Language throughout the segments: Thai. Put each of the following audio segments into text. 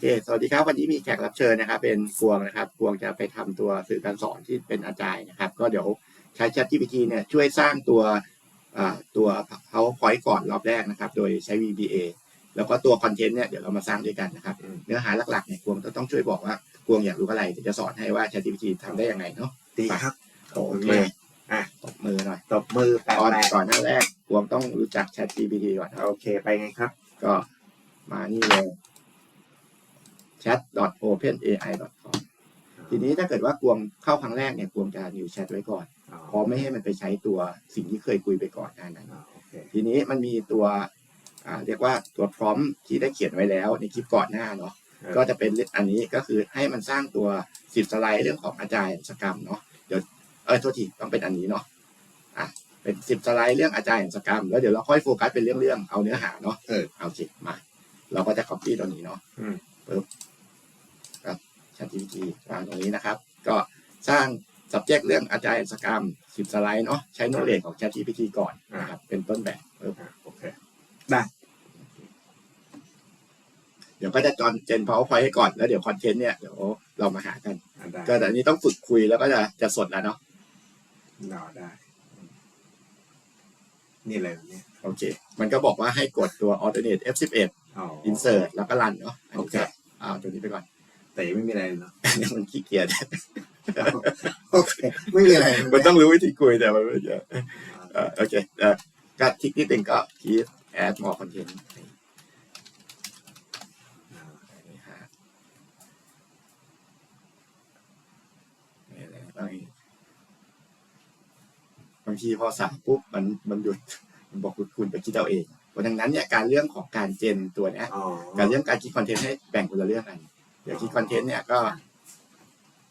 เค สวัสดีครับ วันนี้มีแขกรับเชิญนะครับ เป็นกวงนะครับกวงจะไปทำตัวสื่อการสอนที่เป็นอาจารย์นะครับ ก็เดี๋ยวใช้ Chat GPT เนี่ยช่วยสร้างตัวอ่าตัว PowerPoint ก่อนรอบแรกนะครับ โดยใช้ VBA แล้วก็ตัวคอนเทนต์เนี่ยเดี๋ยวเรามาสร้างด้วยกันนะครับอืมเนื้อหาหลักๆเนี่ยกวงจะต้องช่วยบอกว่ากวงอยากรู้อะไรเดี๋ยวจะสอนให้ว่า Chat GPT ทำได้ยังไงเนาะดีครับโอเคอะตบมือหน่อยตบมือแปะก่อนแปะก่อนหน้าแรกกวงต้องรู้จัก Chat GPT ก่อนครับโอเค ไปไงครับ ก็มานี่เลย chat.openai.com ทีนี้ถ้าเกิดว่ากวงเข้าครั้งแรกเนี่ยกวงจะ new chat ไว้ก่อนอ๋อเพราะไม่ให้มันไปใช้ตัวสิ่งที่เคยคุยไปก่อนหน้านั้นอ๋อโอเคทีนี้มันมีตัวอ่าเรียกว่าตัวพร้อมที่ได้เขียนไว้แล้วในคลิปก่อนหน้าเนาะเออก็จะเป็นอันนี้ก็คือให้มันสร้างตัวสิบสไลด์เรื่องของอาจารย์สกรรมเนาะเดี๋ยวเออโทษทีต้องเป็นอันนี้เนาะอะเป็นสิบสไลด์เรื่องอาจารย์สกรรมแล้วเดี๋ยวเราค่อยโฟกัสเป็นเรื่องๆเอาเนื้อหาเนาะเออเอาสิมา เราก็จะ copy ตัวนี้เนาะอืมปึ๊บกับ ChatGPT วางตรงนี้นะครับ ก็สร้าง subject เรื่องอาจารย์สกรรมสิบสไลด์เนาะใช้โนเลจของ ChatGPT ก่อนนะครับเป็นต้นแบบปึ๊บอะโอเคเดี๋ยวก็จะจอนเจน PowerPoint ให้ก่อนแล้วเดี๋ยวคอนเทนต์เนี่ยเดี๋ยวเรามาหากันอะได้ก็แต่อันนี้ต้องฝึกคุยแล้วก็จะจะสดแล้วเนาะรอได้ นี่เลยเนี่ยโอเค มันก็บอกว่าให้กดตัว alternate F11 อ๋อ insert แล้วก็ run เนาะอันนี้โอเคก็เอาตัวนี้ไปก่อน แต่ยังไม่มีอะไรเลยเนาะอันนี้มันขี้เกียจโอเคไม่มีอะไร มันต้องรู้วิธีคุยแต่มันไม่เยอะเอ่อโอเคเอ่อก็คลิกนิดหนึ่งก็คีด add more content อ่านี่ฮะนี่เลยบางทีบางทีพอสั่งปุ๊บมันมันหยุดมันบอกคุณคุณไปคิดเอาเองเพราะดังนั้นเนี่ยการเรื่องของการเจนตัวเนี้ยอ๋อการเรื่องการคิดคอนเทนต์ให้แบ่งคนละเรื่องกันเดี๋ยวคิดคอนเทนต์เนี่ยก็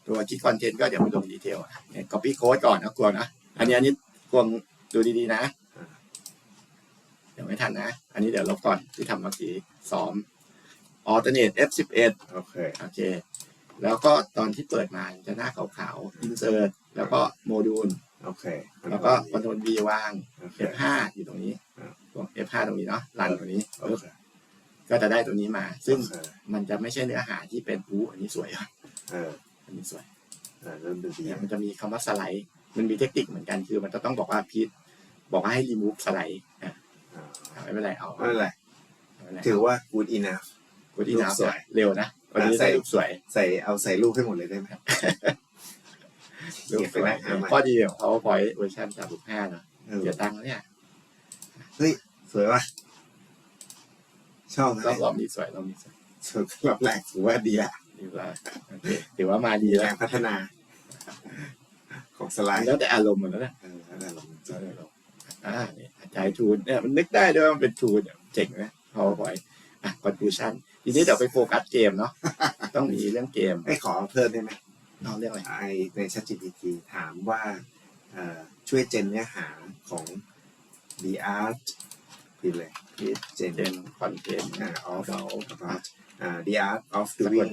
ตัวคิดคอนเทนต์ก็เดี๋ยวมาลงดีเทลอะเนี่ย copy code ก่อนนะกลัวนะ อันนี้อันนี้กวงดูดีๆนะ เดี๋ยวไม่ทันนะ อันนี้เดี๋ยวลบก่อนที่ทำเมื่อกี้ซ้อม alternate F11 โอเคโอเค แล้วก็ตอนที่เปิดมาจะหน้าขาวๆ insert แล้วก็โมดูลโอเค แล้วก็ control V วางโอเค F5 อยู่ตรงนี้อ่าตรง F5 ตรงนี้เนาะรันตรงนี้โอเค ก็จะได้ตัวนี้มา ซึ่งโอเคมันจะไม่ใช่เนื้อหาที่เป็นอู้อันนี้สวยอะเอออันนี้สวยเออเริ่มดูดีเนี่ยมันจะมีคำว่าสไลด์ มันมีเทคนิคเหมือนกันคือ มันจะต้องบอกว่าพีทบอกว่าให้ remove สไลด์อะอ่าอะไม่เป็นไรเอาไม่เป็นไรไม่เป็นไรถือว่า good enough กูดีนะรูปสวยเร็วนะวันนี้อะใส่ได้รูปสวยใส่เอาใส่รูปให้หมดเลยได้ไหมรูปเก็บสไปวยนะหาใหม่ข้อดีของ PowerPoint เวอร์ชัน3.5เนอะเออเสียตังค์แล้วเนี่ยเฮ้ยสวยว่ะ ชอบนะรอบรอบนี้สวยรอบนี้สวยสวยรอบแรกถือว่าดีละดีกว่าโอเคถือว่ามาดีมีแล้กาวรพัฒนา ของสไลด์แล้วแต่อารมณ์มันแล้วนะเออแล้วแต่ลงแล้วแต่อารมณ์อ่าเนี่ยใช้ทูนเนี่ยมันนึกได้ด้วยว่ามันเป็นทูนเนี่ยเจ๋งไหม PowerPoint อะ conclusion ทีนี้เดี๋ยวไปโฟกัสเกมเนาะต้องมีเรื่องเกมไอ้ยขอเพิ่มได้ไหมเอาเรื่องอะไรไอใน ChatGPT ถามว่าเอ่อช่วยเจนเนื้อหาของ the art ผิดเลยพีทเจนเกมคอนเทนต์อ่า of เรา about อ่า the art of doing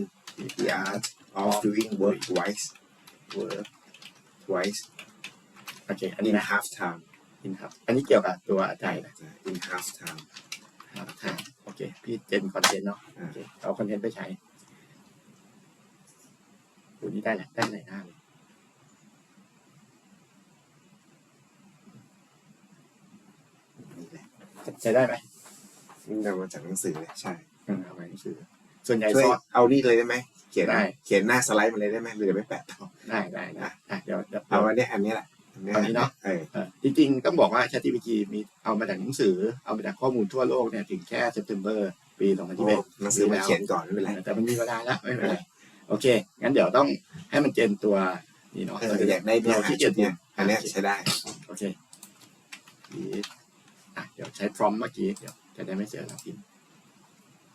the art of doing work twice เวิร์ก twice โอเค อันนี้ in นะ half time อินครับ อันนี้เกี่ยวกับตัวอาจารย์นะ in half time ครับค่ะโอเค พี่เจนคอนเทนต์เนาะอ่าโอเคเอาคอนเทนต์ไปใช้ตัวนี้ได้แหละได้หลายหน้าเลย นี่แหละ ใช้ได้ไหม นี่นำมาจากหนังสือเลยใช่อืม เอาไปหนังสือส่วนใหญ่ช่วยซอส เอานี่เลยได้ไหมเขียนได้ เขียนหน้าสไลด์มาเลยได้ไหมหรือเดี๋ยวไม่แปะต่อได้ได้ได้อะเดี๋ยวเดี๋ยว เอาอันเนี้ยอันเนี้ยแหละอัอันนี้เนาะเออเออจริงๆ ต้องบอกว่า ChatGPT มีเอามาจากหนังสือ เอามาจากข้อมูลทั่วโลกเนี่ยถึงแค่ September ปีโอ้2021 หนังสือมาเขียนก่อนไม่เป็นไร แต่มันมีเวลาแล้วไม่เป็นไรโอเค งั้นเดี๋ยวต้องให้มันเจนตัวนี่เนาะเอออยากได้เนื้อเราหาที่ชุเกียดจเนี้ยอันเนี้ยใช้ได้โอเคพีทอะ เดี๋ยวใช้พร้อมเมื่อกี้ เดี๋ยวจะได้ไม่เสียเวลาพิมพ์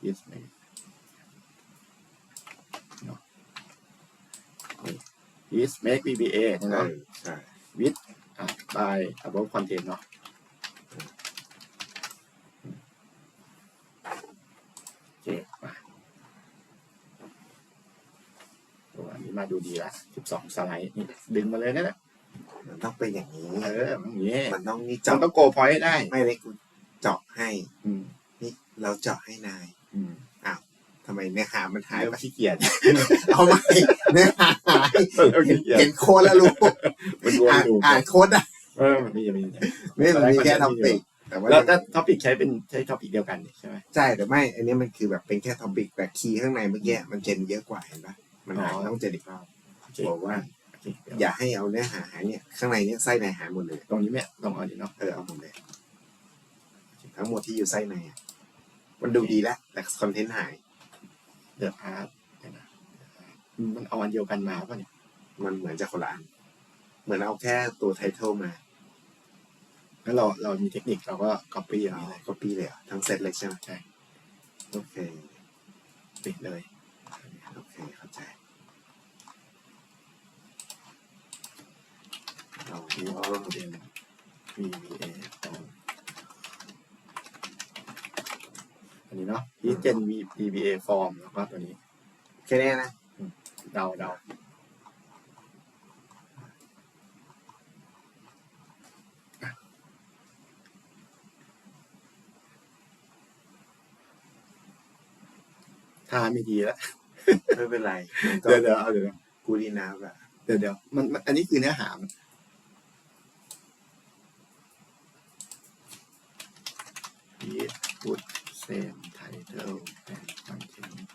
yes ไม่เนาะนี่ yes make VBA เอเนาะอใช่อะ by above content เนาะโอเคมาตัวอันนี้มาดูดีละ12 สไลด์ นี่ ดึงมาเลยนะเนี่ยมัน ต้องเป็นอย่างนี้ เอออย่างนี้มันต้องนี่มันเจาะต้องโกพอยต์ได้ ไม่เลยกูเจาะให้ อืมนี่เราเจาะให้นายอืมททำไมเนื้อหามันหายเริ่มไปขี้เกียจเอาไหมเนื้อหาหายเริ่มขี้เกียจเห็นโค้ดแล้วรู้มันวนอ่านอยู่อ่านโค้ดอะเออมันมีมันมีไม่มันมีแค่ท็อปิกแต่ว่าแล้วถ้าท็อปิกใช้เป็นใช้ท็อปิกเดียวกันนี่ใช่ไหมใช่แต่ไม่ อันนี้มันคือแบบเป็นแค่ท็อปิกแต่คีย์ข้างในเมื่อกี้มันเจนเยอะกว่าเห็นปะมันหายอ๋อต้องเจนอีกรอบโอเคบอกว่าโอเคเดี๋ยวอย่าให้เอาเนื้อหาหายเนี่ยข้างในเนี่ยไส้ในหายหมดเลย ตรงนี้เนี่ยลองเอาดิเนาะเออเอาหมดเลยทั้งหมดที่อยู่ไส้ในอะมันดูดีแล้วแต่คอนเทนต์หายเดอะอาร์ตเนี่ยนะมันเอาอันเดียวกันมาป่ะเนี่ยมันเหมือนจะคนละอันเหมือนเอาแค่ตัวไทเทลมาแล้วเราเรามีเทคนิคเราก็ก๊อปปี้อย่างเอานี้เลยก็ปีเลยเหรอทั้งเซตเลยใช่ไหมใช่โอเค ปิดเลย โอเค เข้าใจ เราทีที่ว่าว่าเรียน VBA อันนี้เนาะที่เจน VBA ฟอร์มแล้วก็ตัวนี้แค่นี้นะเดาเดาท่าไม่ดีแล้วไม่เป็นไรมันก็เดี๋ยวเดี๋ยวเอาเดี๋ยวกูดีนะแบบเดี๋ยวเดี๋ยวมันมัน อันนี้คือเนื้อหา มันพีทพุทเซมไทเทลแอนคอนเทนต์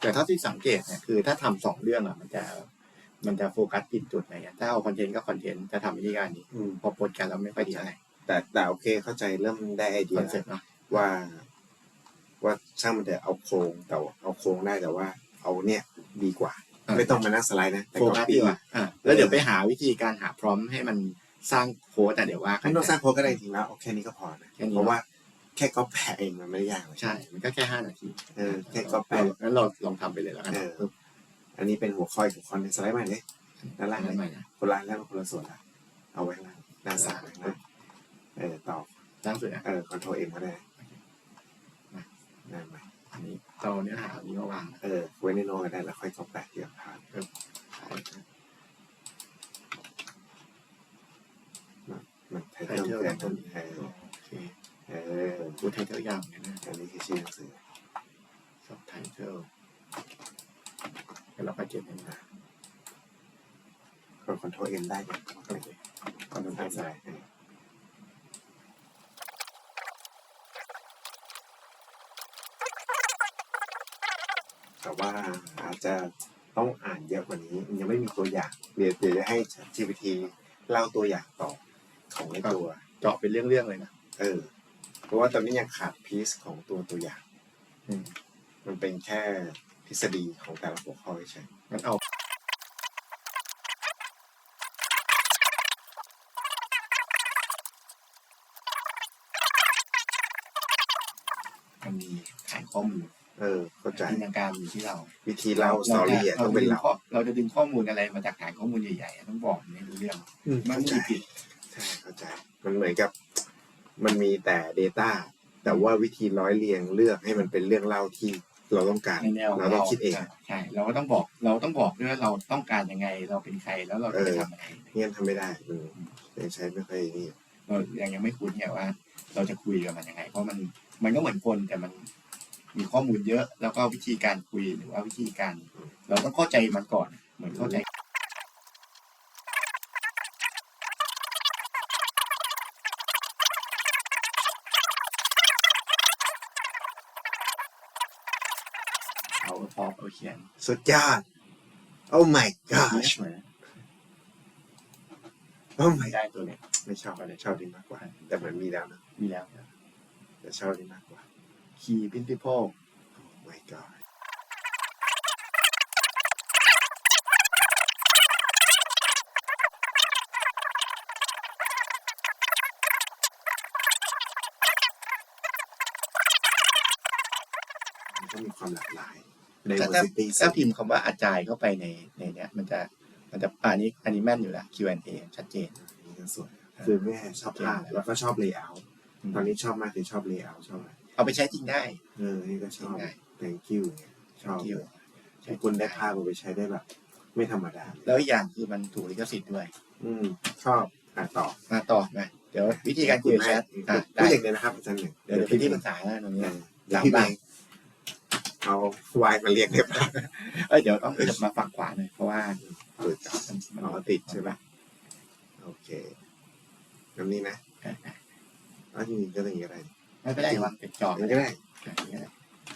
แต่เท่าที่สังเกตเนี่ยคือถ้าทำสองเรื่องอะมันจะมันจะโฟกัสผิดจุดอะไรเงี้ยถ้าเอาคอนเทนต์ก็คอนเทนต์จะทำวิธีการนี้อืมพอปนกันแล้วไม่ค่อยดีอะไรแต่แต่โอเคเข้าใจเริ่มได้ไอเดีคยอนเซ็ปต์เนาะว่า ว่าช่างมันแต่เอาโครงแต่ว่าเอาโครงได้แต่ว่า เอาเนี่ยดีกว่า ไม่ต้องมานั่งสไลด์นะแต่โฟก็กัสปีดีกว่าอ่าแล้วเดี๋ยวไปหาวิธีการหาพร้อมให้มันสร้างโค้ดแต่เดี๋ยวว่ากัไม่น ต้องสร้างโค้ดก็ได้จริงแล้วเอาแค่นี้ก็พอนะแค่นี้ เพราะว่าแค่ก๊อปแปะเองมันไม่ได้ยากเลยใช่ มันก็แค่ห้านาทีเออแค่ก๊อปเราแปะ งั้นเราลองทำไปเลยแล้วกันเออปึ๊บอันนี้เป็นหัวข้อของคอนในสไลด์ใหม่เลย ด้านล่างอันนั้นใหม่นะคนละแล้วคนละส่วนละเอาไว้ข้างล่างด้านซ้ายนะเออต่อล่างสุดนะ เออคอนโทรเอ็มก็ได้ได้ไหมอันนี้ เราเนื้อหาอันนี้มาวางเออไว้ในโน้ตก็ได้แล้วค่อยก๊อปแปะทีละพาร์ทมันไทไทเทลเทลเกิต้นนเออโอเคเออพูดไทเทลยาวเหมือนกันนะอันนี้คือชื่อหนังสือสับไทเทลแล้วเราก็เก็บเองนะกดคอนโทรเอ็มได้ไหมโอเคตอนนั้นด้านทำซ้าได้ ยแต่ ว่าอาจจะต้องอ่านเยอะกว่านี้ ยังไม่มีตัวอย่างเดี๋ยวเดี๋ยวจะให้ GPT เล่าตัวอย่างต่อของในตัว เจาะเป็นเรื่องๆเลยนะเออ เพราะว่าตอนนี้ยังขาดพีซของตัวตัวอย่าง อืมมันเป็นแค่ทฤษฎีของแต่ละหัวข้อเฉยงั้นเอามันมีฐานข้อมูล เออเข้าใจจินตนาการอยู่ที่เราวิธีเล่าสตอรี่อะต้องเป็นดึเราข้อเราจะดึงข้อมูลอะไรมาจากฐานข้อมูลใหญ่ๆต้องบอกไม่รู้เรื่องมันเข้าใจมีผิดใช่เข้าใจมันเหมือนกับ มันมีแต่ Data แต่ว่าวิธีร้อยเรียงเลือกให้มันเป็นเรื่องเล่าที่เราต้องการในแนวเราต้องคิดเองใช่เราก็ต้องบอกเราต้องบอกด้วยว่าเราต้องการยังไงเราเป็นใครแล้วเราจะไปทำอะไรเงี้ยทำไม่ได้มันยังใช้ไม่ค่อยนี่เรายังยังไม่คุ้นเนี่ยว่า เราจะคุยกับมันยังไง เพราะมันมันก็เหมือนคนแต่มัน มีข้อมูลเยอะ แล้วก็วิธีการคุยหรือว่าวิธีการ เราต้องเข้าใจมันก่อน เหมือนเข้าใจเอาพอเอาเขียนสุดยอด Oh my gosh เหมือน Oh my ไม่ได้ตัวเนี้ยไม่ชอบอะไรชอบดีมากกว่า แต่เหมือนมีแล้วนะมีแล้ว แต่ชอบดีมากกว่า key principle Oh my god มันก็มีความหลากหลายถ้าถ้า diversity ถ้าพิมพ์คำว่าอาจารย์เข้าไปในในเนี้ย มันจะมันจะอันนี้อันนี้แม่นอยู่แล้ว Q&A ชัดเจน นี่ก็สวยคือแม่ชอบภาพแล้วก็ชอบ layout ตอนนี้ชอบมากคือชอบ layout ชอบอะไร เอาไปใช้จริงได้เออ นี่ก็ชอบได้ thank you เนี่ยชอบ Thank you ที่คุณได้ภาพมาไปใช้ได้แบบ ไม่ธรรมดาเลยแล้วอีกอย่างคือมันถูกลิขสิทธิ์ด้วย อืม ชอบอะต่อมาต่อมาเดี๋ยววิธีการคุยกับแชทอะพูได้ดอย่างเดียวนะครับอาจารย์หนึ่งเดี๋ยวเดี๋ยวเป็นที่ปรึกษาแล้วตรงนี้เดี๋ยวพี่ไปเอาวายมาเรียกเรียบร้อยเอ้ยเดี๋ยวต้องมาฝั่งขวาหน่อยเพราะว่าติดอ๋อติดใช่ปะโอเคน้ำนี้นะอ๋อจริงๆก็ต้องอย่างนี้อะไร ไม่เป็นไรวางเป็นจอมันก็ได้อย่างนี้ก็ได้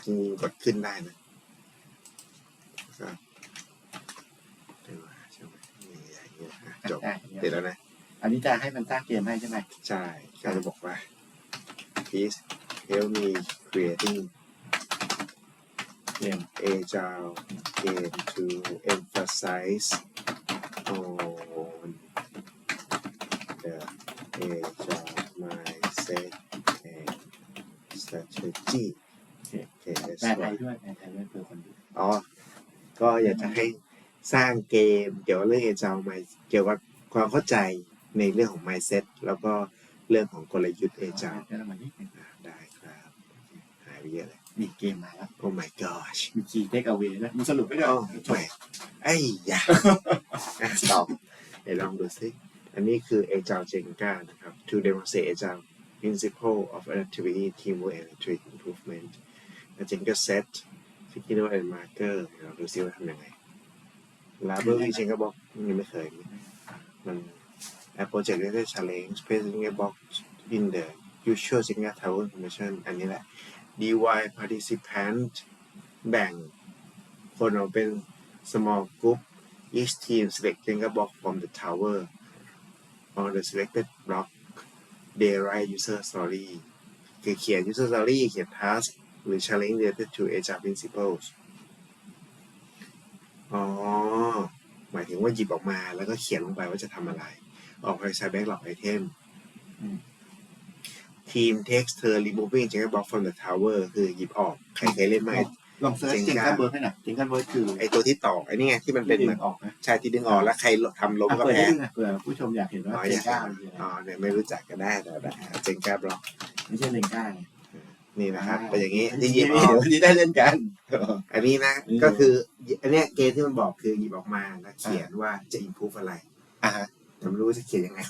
จริงๆกดขึ้นได้นะก็เดี๋ยวมาใช่ไหมนี่อย่างนี้นะจบได้เสร็จแล้วนะ อันนี้จะให้มันสร้างเกมให้ใช่ไหม ใช่ก็จะบอกว่า please help me creating เกม agile game to emphasize on the agile mindset and strategy โอเค that's แปลไทย right ด้วยแปลไทยด้วยเพื่อคนดูอ๋อ ก็อยากจะให้สร้างเกมเกี่ยวกับเรื่อง agile mind เกี่ยวกับความเข้าใจในเรื่องของ mindset แล้วก็เรื่องของกลยุทธ์ agile แล้วมันนี่อ่าได้ครับ หายไปเยอะเลยมีเกมมาแล้ว Oh my gosh มีคีย์เทคเอาไว้ด้วยมีสรุปไม่ด้วยโอ้ไม่ไอ้ยาอะตอบเดี๋ยวลองดูสิอันนี้คือ Agile Jenga นะครับ to demonstrate Agile principle of activity teamwork and team improvement A Jenga set Signal and marker เดี๋ยวเราดูซิว่าทำยังไง Library Jenga box ยังไม่เคย มัน a project related challenge place Jenga box in the usual Jenga tower information อันนี้แหละ divide participant แบ่งคนออกเป็น small group each team select Jenga block from the tower on the selected block they write user story คือเขียน user story เขียน task หรือ challenge related to agile principles อ๋อ หมายถึงว่าหยิบออกมาแล้วก็เขียนลงไปว่าจะทำอะไร ออกไปใช้ backlog item อืม team takes turn removing Jenga block from the tower คือหยิบออก ใครเคยเล่นไหมลองเซิร์ชจิงกันเบิร์กให้หน่อยจิงกันเบิร์กคือไอตัวที่ต่อไอนี่ไงที่มันเป็นดึเหมืงอนออกนะใช่ที่ดึงออกแล้วใครทำล้มอะก็เปิดแพ้ให้ดูนะเผื่อผู้ชมอยากเห็นว่าอ๋อเจองยากก้าเห็นมันคืออะไรอ๋อเนี่ยไม่รู้จักก็ได้แต่ได้เจงแกบล็อกไม่ใช่เลงก้าไง นี่นะครับเป็นอย่างนี้นี้ที่หยิบอเดี๋อยกววันนี้ได้เล่นกัน อันนี้นะอืมก็คืออันเนี้ยเกมที่มันบอกคือหยิบออกมาแล้วเขียนว่าจะ improve อะไรอะฮะแต่ไม่รู้ว่าจะเขียนยังไง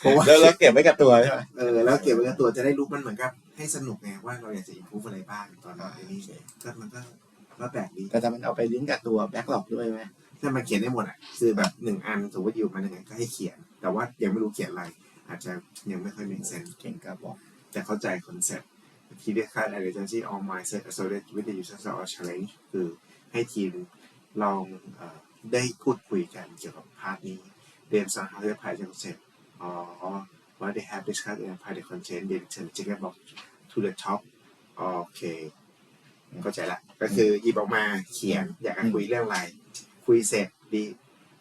เพราะว่าแล้วเราเก็บไว้กับตัวใช่ไหมเออแล้วเก็บไว้กับตัวจะได้รู้มันเหมือนกับให้สนุกไงว่าเราอยากจะ improve อะไรบ้างตอนนี้นี่ก็มันก็ก็แปลกดีแต่ถ้ามันเอาไปลิงก์กับตัวแบ็กหลอกด้วยไหมถ้ามาเขียนได้หมดอะคือแบบหนึ่งอันสมมติอยู่มาหนึ่งอันก็ให้เขียน แต่ว่ายังไม่รู้เขียนอะไร อาจจะยังไม่ค่อย make sense เก่งกับบอก แต่เข้าใจคอนเซ็ปต์ ที่เรียกค่า identity on mindset associated with the user or challenge คือให้ทีมลองเอ่อได้พูดคุยกันเกี่ยวกับพาร์ทนี้เรียนสอน how to apply the concept อ๋อ what they have discussed and apply the content they return the check box to the top โอเคเข้าใจละ ก็คือหยิบออกมาเขียนอยากจะคุยเรื่องอะไร คุยเสร็จดี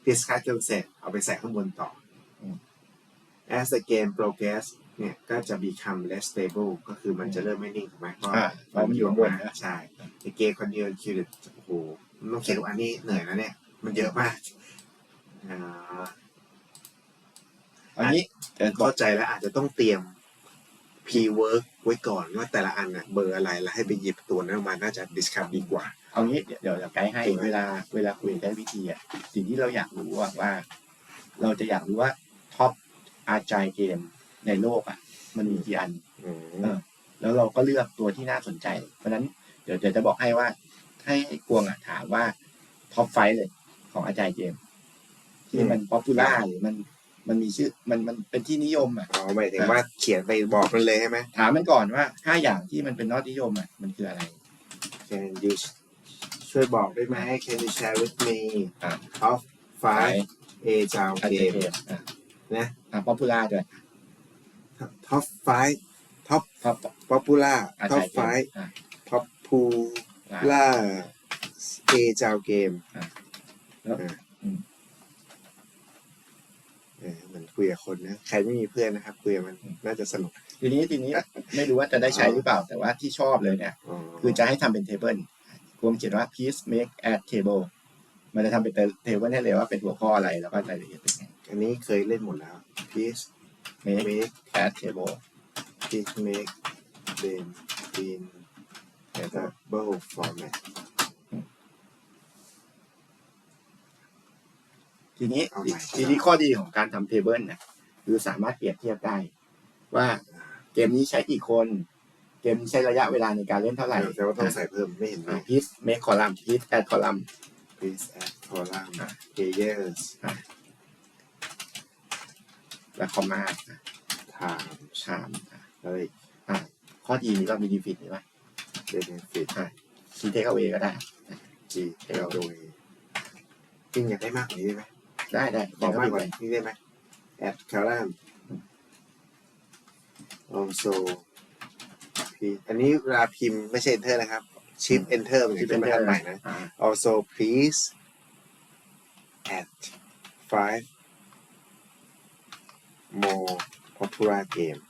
discuss จนเสร็จเอาไปใส่ข้างบนต่ออม as the game progress เนี่ยก็จะ become less stable ก็คือมันจะเริ่มไม่นิ่งถูกไหมเพราะอ่าเพราะมันอยู่ข้างบนนะใช่ในเกมคนเดียวคือโอ้โหมันต้องเขียนทุกอันนี้เหนื่อยนะเนี่ย มันเยอะมากอ่าอันนี้เดี๋ยวบอเข้ากใจแล้วอาจจะต้องเตรียม p-work ไว้ก่อนว่าแต่ละอันน่ะเบอร์อะไรแล้วให้ไปหยิบตัวนั้นมาน่าจะ discuss ดีกว่าเอางี้เดี๋ยวเดี๋ยวจะไกด์ให้จริงไหมเวลาเวลาคุยได้วิธีอะสิ่งที่เราอยากรู้อะว่า เราจะอยากรู้ว่าท็อปอาจายเกม ในโลกอะ มันมีกี่อันอืมเออแล้วเราก็เลือกตัวที่น่าสนใจ เพราะฉะนั้นเดี๋ยวเดี๋ยวจะบอกให้ว่า ให้กวงอะถามว่าท็อปไฟเลยของอาจารย์เกมที่มันป๊อปปูล่าหรือมันมันมีชื่อมันมันเป็นที่นิยมอะอ๋อหมายถึงว่าเขียนไปบอกมันเลยใช่ไหมถามมันก่อนว่าห้าอย่างที่มันเป็นยอดนิยมอะมันคืออะไร Can you ช่วยบอกได้ไหม Can you share with me อะ top five agile อาจารย์ game เกมอะนะอะป๊อปปูล่าด้วย top five top ท็อป popular อาจา top รย์เกม five อะ popular agile game อะแล้วอะอืม เออเหมือนคุยกับคนนะ ใครไม่มีเพื่อนนะครับ คุยกับมันน่าจะสนุกทีนี้ทีนี้ไม่รู้ว่าจะได้ใช้หรือเปล่าแต่ว่าที่ชอบเลยเนี่ยอ๋อคือจะให้ทำเป็นเทเบิลควรเขียนว่า please make add table มันจะทำเป็นเทเบิลให้เลยว่าเป็นหัวข้ออะไรแล้วก็รายละเอียดเป็นไงอันนี้เคยเล่นหมดแล้ว please make make add table please make them in table format ทีนี้เอาใหม่ ทีนี้ข้อดีของการทำเทเบิลเนี่ยคือสามารถเปรียบเทียบได้ ว่าเกมนี้ใช้กี่คน เกมนี้ใช้ระยะเวลาในการเล่นเท่าไหร่แต่ว่าต้องใส่เพิ่มไม่เห็นไหมพีซเมคคอลัมน์พีซแอดคอลัมน์ please add column อะ players และคอมมา time ชามอะไรอีกข้อดีนี้ก็มีดีฟิตนี่ไหม benefit คีเทคเอาเวก็ได้ G L O A จริงอยากได้มากกว่านี้ได้ไหมได้ได้ขอมากกว่านี้ได้ไหม add column also P- อันนี้เวลาพิมพ์ไม่ใช่ enter นะครับ shift enter มันจะเป็นบรรทัดใหม่นะอ่า Also, please add five more popular game.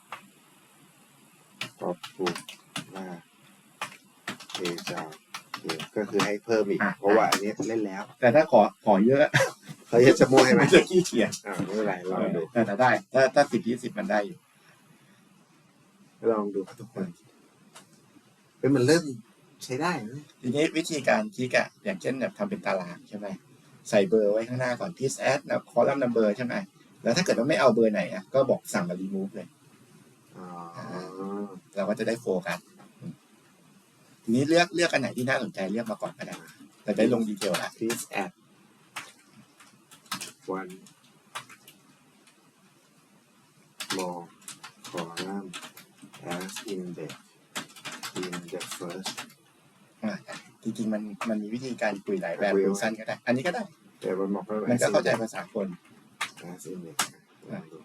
Popular เอจาเกมก็คือให้เพิ่มอีก อะ เพราะว่าอันนี้เล่นแล้ว แต่ถ้าขอขอเยอะเขาจะจะมั่วให้ไหมมันจะขี้เกียจอ่าไม่เป็นไรลองดูแต่ถ้าได้ ถ้าถ้าสิบยี่สิบมันได้อยู่ลองดูครับทุกคนเฮ้ยมันเริ่มใช้ได้นะ ทีนี้วิธีการคลิกอะอย่างเช่นแบบทำเป็นตารางใช่ไหมใส่เบอร์ไว้ข้างหน้าก่อน please add แล้วคอลัมน์ number ใช่ไหม แล้วถ้าเกิดว่าไม่เอาเบอร์ไหนอะก็บอกสั่งมา remove เลยอ๋อเราก็จะได้โฟกัสอืมทีนี้เลือกเลือกอันไหนที่น่าสนใจเลือกมาก่อนก็ได้เราจะได้ลงดีเทลละ please add one more column as index in the first อ่าจริงๆมันมันมีวิธีการคุยหลายแบบคุยคุยสั้นก็ได้ อันนี้ก็ได้แต่มันบอกว่ามันก็เข้าใจภาษาคน as index ลองดู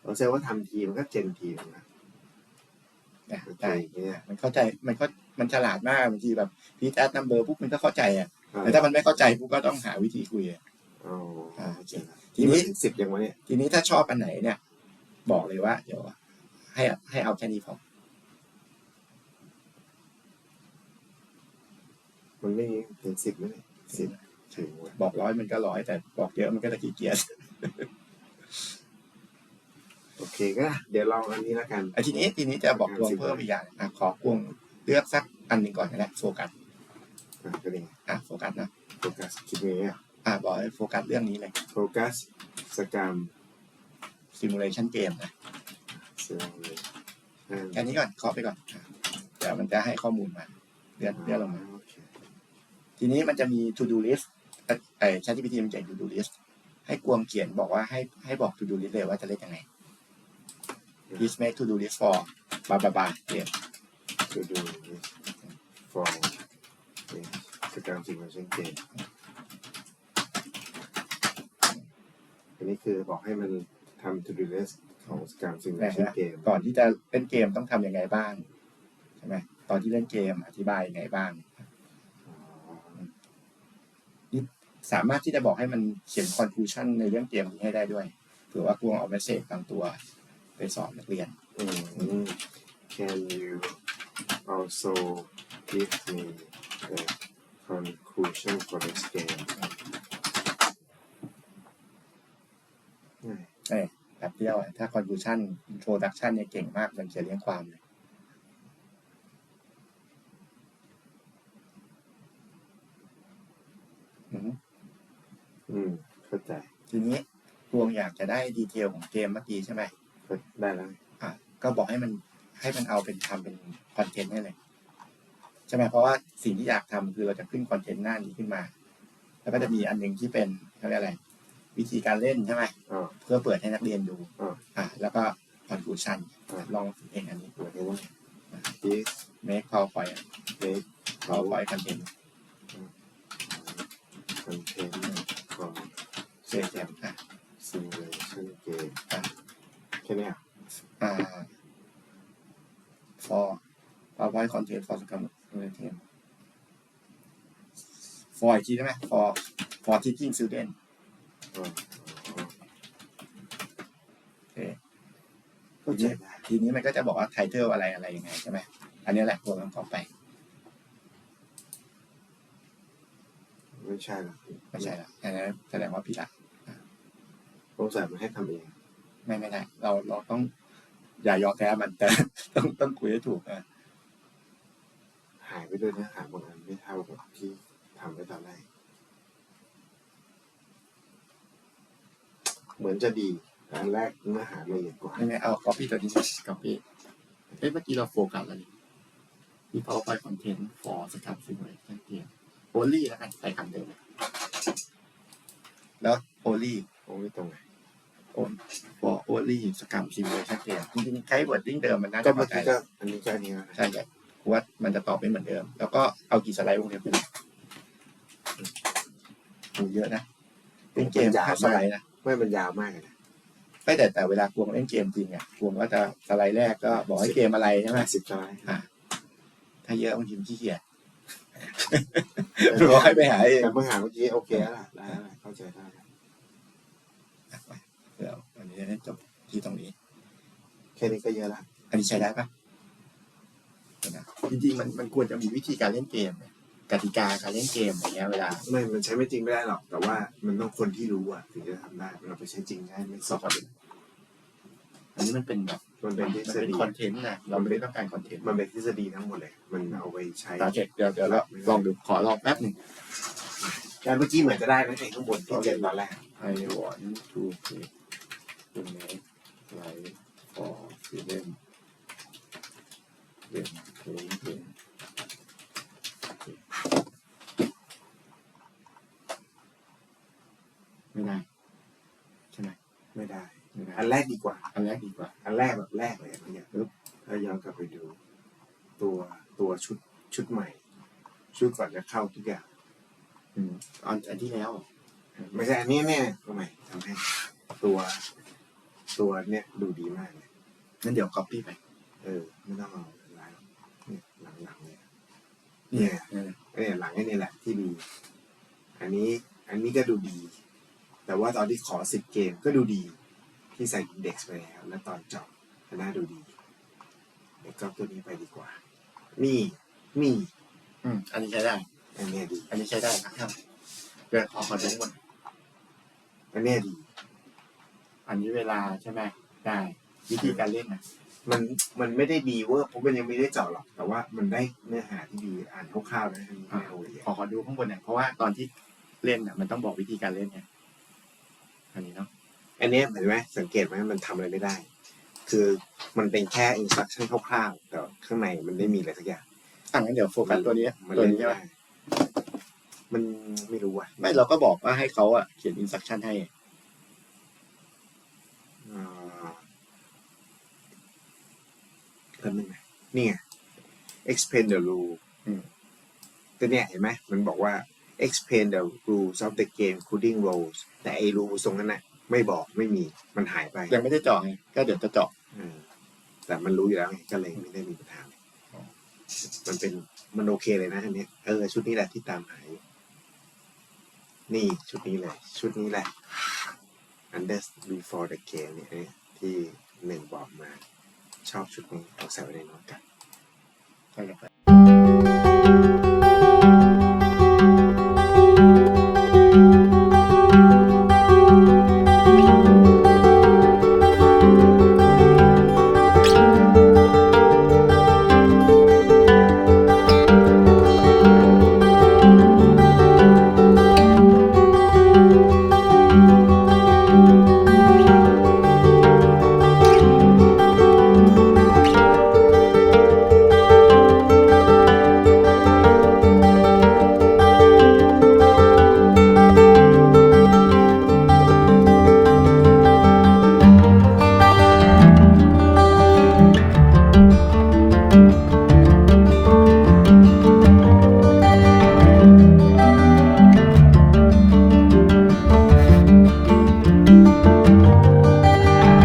เราแซวว่าทำทีมันก็เจนทีนะนะโอเคได้เนี่ยมันเข้าใจมันก็มันฉลาดมากบางทีแบบพีทแอดนัมเบอร์ปุ๊บมันก็เข้าใจอะอ่าแต่ถ้ามันไม่เข้าใจปุ๊บก็ต้องหาวิธีคุยอะอ๋ออ่าโอเคทีทีนี้นี้สิบยังวะเนี่ยทีนี้ถ้าชอบอันไหนเนี่ย บอกเลยว่าเดี๋ยวให้ให้เอาแค่นี้พอมันไม่ถึงสิบเลยสิบ ถึงว่ะบอกร้อยมันก็ร้อยแต่บอกเยอะมันก็จะขี้เกียจโอเคก็ได้เดี๋ยวลองอันนี้แล้วกันไอ้ทีนี้ทีนี้จะบอกกวงเพิ่มอีกอย่างอะขอกวงเลือกสักอันหนึ่งก่อนก็ได้โฟกัสอะก็ได้อะโฟกัสนะโฟกัสคิดไงอะอะบอกให้โฟกัสเรื่องนี้เลยโฟกัสสกรรม simulation game นะเซลล์เลยอ่าแค่นี้ก่อนเคาะไปก่อนอะเดี๋ยวมันจะให้ข้อมูลมาเลื่อนเลื่อนลงมาโอเคทีนี้มันจะมี to do list เอ่อ ไอ้ ChatGPT มันจะ to do list ให้กวงเขียนบอกว่าให้ให้บอก to do list เลยว่าจะเล่นยังไง please make to do list for บาบาบาเกม to do this for this สกรรมสิ่งของเช่นเกมอันนี้คือบอกให้มันทำ to do list ของสกรรมสิ่งของเช่นเกมก่อนที่จะเล่นเกมต้องทำยังไงบ้างใช่ไหมตอนที่เล่นเกมอธิบายยังไงบ้าง อ๋อ สามารถที่จะบอกให้มันเขียน conclusion ในเรื่องเกมนี้ให้ได้ด้วยเผื่อว่ากวงเอา message บางตัวไปสอนนักเรียน อืม Can you also give me the conclusion for this game ง่ายเอ้ยแบบเดียวอะถ้า conclusion introduction เนี่ยเก่งมากมันเขียนเรียงความเลย อืม อืม เข้าใจทีนี้พวงอยากจะได้ดีเทลของเกมเมื่อกี้ใช่ไหมเข้าได้แล้วอะก็บอกให้มันให้มันเอาเป็นทำเป็นคอนเทนต์ให้เลยใช่ไหมเพราะว่าสิ่งที่อยากทำคือเราจะขึ้นคอนเทนต์หน้านี้ขึ้นมา แล้วก็จะมีอันหนึ่งที่เป็นเขาเรียกอะไร วิธีการเล่นใช่ไหมอ๋อเพื่อเปิดให้นักเรียนดูอ่าอะแล้วก็ conclusion อ่าลองฝึกเองอันนี้หมายถึงว่า this make powerpoint make powerpoint content content for เสียแจมอะ simulation game อะแค่เนี้ยอ่า for powerpoint content for content for อีกทีได้ไหม for for teaching student โอเคทีนี้มันก็จะบอกว่าไทเทลอะไรอะไรยังไงใช่ไหม อันนี้แหละพวกเราขอไป ไม่ใช่หรอกไม่ใช่ละอันนั้นแสดงว่าผิดละสงสัยมันให้ทำเอง ไม่ไม่ได้เราเราต้อง อย่ายอมแพ้มันแต่ ต้องต้องคุยให้ถูกนะหายไปด้วยเนื้อหาบางอันไม่เท่ากับที่ทำไว้ตอนแรกเหมือนจะดีอันแรกเนื้อหาละเอียดกว่ายังไงเอา copy ตัวนี้ copy เอ้ยเมื่อกี้เราโฟกัสแล้วนี่มี PowerPoint content for Scrum Simulation Game only แล้วกันใส่คำเดิมเลยแล้ว only โอ้ยตรงไหน on for only Scrum Simulation Game จริงๆใช้ wording เดิมมันน่าก็จะเมื่เข้าอใจกี้ก็อันนี้ก็อันนี้แล้วนะใช่ใช่กูว่ามันจะตอบไม่เหมือนเดิม แล้วก็เอากี่สไลด์วงเดียวไปเลยโอ้เยอะนะเล่นเกมห้าสไลด์นะ ไม่มันยาวมากเลยนะไม่แต่แต่เวลากวงเล่นเกมจริงอะกวงก็จะสไลด์แรกก็บอกให้เกมอะไรใช่ไหมสิบสไลด์ถ้าเยอะบางทีมันขี้เกียจ บอกให้ไปหาเองแต่เมื่อหาเมื่อกี้โอเคแล้วล่ะได้แล้วล่ะเข้าใจได้แล้วเดี๋ยววันนี้จะได้จบที่ตรงนี้ แค่นี้ก็เยอะละอันนี้ใช้ได้ปะเดี๋ยวนะจริงๆมันมันควรจะมีวิธีการเล่นเกมเนี่ยกติกาการเล่นเกมอย่างเงี้ยเวลาไม่มันใช้ไม่จริงไม่ได้หรอก แต่ว่ามันต้องคนที่รู้อะถึงจะทำได้มันเอาไปใช้จริงได้ไม่สสออนก่อนอันนี้มันเป็นแบบ มันเป็นทฤมันษเป็นฎีคอนเทนต์นะเราไม่ได้ต้องการคอนเทนต์มันเป็นทฤษฎีทั้งหมดเลย มันเอาไปใช้โอเคเดี๋ยวเดี๋ยวเราลองดูขอลองแป๊บหนึ่งการเมื่อกี้เหมือนจะได้นะไอ้ข้างบนที่เรียนตอนแรก I want to make the next slide for student when playing ไม่ได้ ใช่ไหม ไม่ได้ ไม่ได้ อันแรกดีกว่า อันแรกดีกว่า อันแรกแบบแรกเลยมันเนี่ยปึ๊บถ้าย้อนกลับไปดู ตัวตัวชุดชุดใหม่ ชุดก่อนจะเข้าทุกอย่างอืมอันอันที่แล้วอะไม่ใช่อันนี้เนี่ยทำไมทำให้ตัวตัวเนี่ยดูดีมากเลยงั้นเดี๋ยว copy ไป เออ ไม่ต้องเอาลายหรอกเนี่ยหลังๆเนี่ยเนี่ยเนี่ยหลังไอ้นี่แหละที่ดี อันนี้ อันนี้ก็ดูดี แต่ว่าตอนที่ขอสิบเกมก็ดูดี ที่ใส่อินเด็กซ์ไปแล้วแล้วตอนเจอบก็น่าดูดีเดี๋ยวก็ตัวนี้ไปดีกว่านี่นี่อืมอันนี้ใช้ได้ อันเนี้ยดี อันนี้ใช้ได้นะครับเดี๋ยวขอขอดูหมดอันเนี้ยดี อันนี้เวลาใช่ไหมได้วิธีการเล่นนะมันมันไม่ได้ดีเวอร์เพราะมันยังไม่ได้เจาะหรอก แต่ว่ามันได้เนื้อหาที่ดีอ่านคร่าวๆนะอันนี้ไม่เอาละเอียดขอขอดูข้างบนหน่อยเพราะว่าตอนที่เล่นอะมันต้องบอกวิธีการเล่นไงอันนี้เนาะ อันเนี้ยเห็นไหมสังเกตไหมมันทำอะไรไม่ได้ คือมันเป็นแค่อินสตรั c ชั่นคร่าวๆแต่ข้างในมันไม่มีอะไรสักอย่างอะงั้นเดี๋ยวโฟกัสตัวนี้มันตัวเล่นนี้ไม่ใช่ไหมได้มันไม่รู้อะ ไม่เราก็บอกว่าให้เขาอะเขียนอินสตรั c ชั่นให้อ่าแป๊บนึงนะนี่ไง explain the rule อืมตัวเนี้ยเห็นไหมมันบอกว่า explain the rules of the game including roles แต่ไอ้ rules ตรงนั้นน่ะ ไม่บอกไม่มีมันหายไปยังไม่ได้เจาะไงก็เดี๋ยวจะเจาะเออแต่มันรู้อยู่แล้วไงก็เลยไม่ได้มีปัญหาเลยอ๋อมันเป็นมันโอเคเลยนะอันเนี้ยเออชุดนี้แหละที่ตามหาอยู่นี่ชุดนี้เลย ชุดนี้แหละ under before the game เนี่ยที่หนึ่งบอกมา ชอบชุดนี้เอาใส่ไว้ในโน้ตกันใช่ครับ